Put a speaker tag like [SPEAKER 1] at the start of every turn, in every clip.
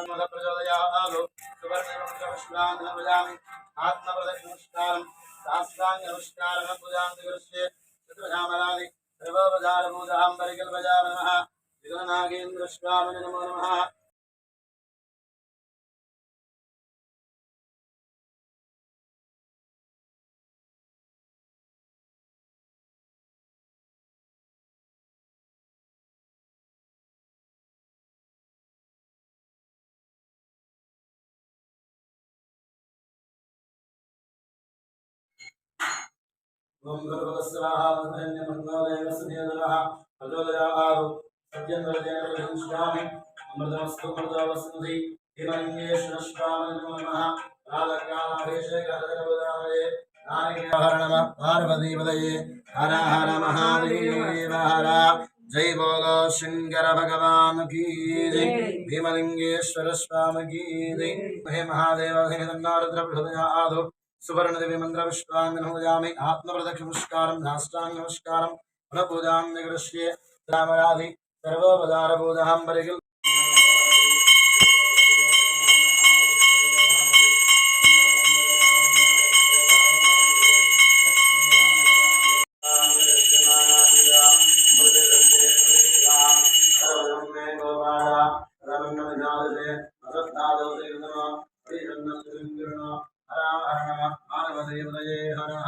[SPEAKER 1] ఆత్మద ప్రచోదయాలు సువర్ణపుష్పాన్ని భజామి ఆత్మప్రదక్షిణస్కారం శాస్త్రాంగ నమస్కారం పూజాంతి కృష్యే చతుర్ధామరాది సర్వోపచారభూతాం పరికల్పజామ నమః విఘ్ననాగేంద్ర స్వామిని నమో నమః ఓం గురువస్వాహ ధన్యమంగళదేవస్యేదనః ప్రచోదయాలు సత్యంద్రజయస్వామి అమృతమస్తు అమృతవస్తుంది హిరణ్యేశ్వర స్వామి నమః రాధకాలాభిషేకరదనవదామయే హర నమ పార్వతీపదయే హర హర మహాదేవ హర జై బోలో శంకర భగవాన్ కీ జై భీమలింగేశ్వర స్వామి కీ జై మహాదేవ ఆదు സുവർണദിവ്യമന്ത്രവിഷ്ടാംഗനോജാമി ആത്മപ്രദക്ഷനമസ്കാരം നാഷ്ടാംഗനമസ്കാരം പുനഃപൂജാം നികൃഷ്യ രാമരാധി സർവോപചാരഭൂതാം പരികിൽ. ഗോപാല രമണ്ണ വിനാദത്തെ അസത്താദോ ശ്രീകൃതമാ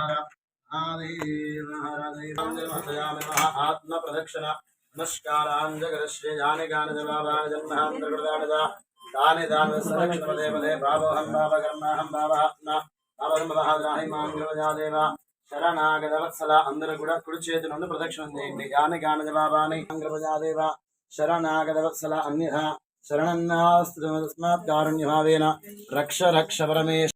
[SPEAKER 1] హర ఆదేవ ఆత్మ ప్రదక్షిణ నమస్కారాంజగరశ్రీ యాని గాని జవాబాని జన్మాంతర్గృతాని దాని దాని సరక్షణ దేవదే బాబోహం బాబ కర్మాహం బాబాత్మ బాబహం బహాద్రాహి మాంగవజాదేవ శరణాగత వత్సల అందరూ కూడా కుడి చేతి నుండి ప్రదక్షిణం చేయండి యాని గాని జవాబాని మాంగవజాదేవ శరణాగత వత్సల అన్యథ శరణన్నాస్మాత్ కారుణ్యభావేన రక్ష రక్ష పరమేశ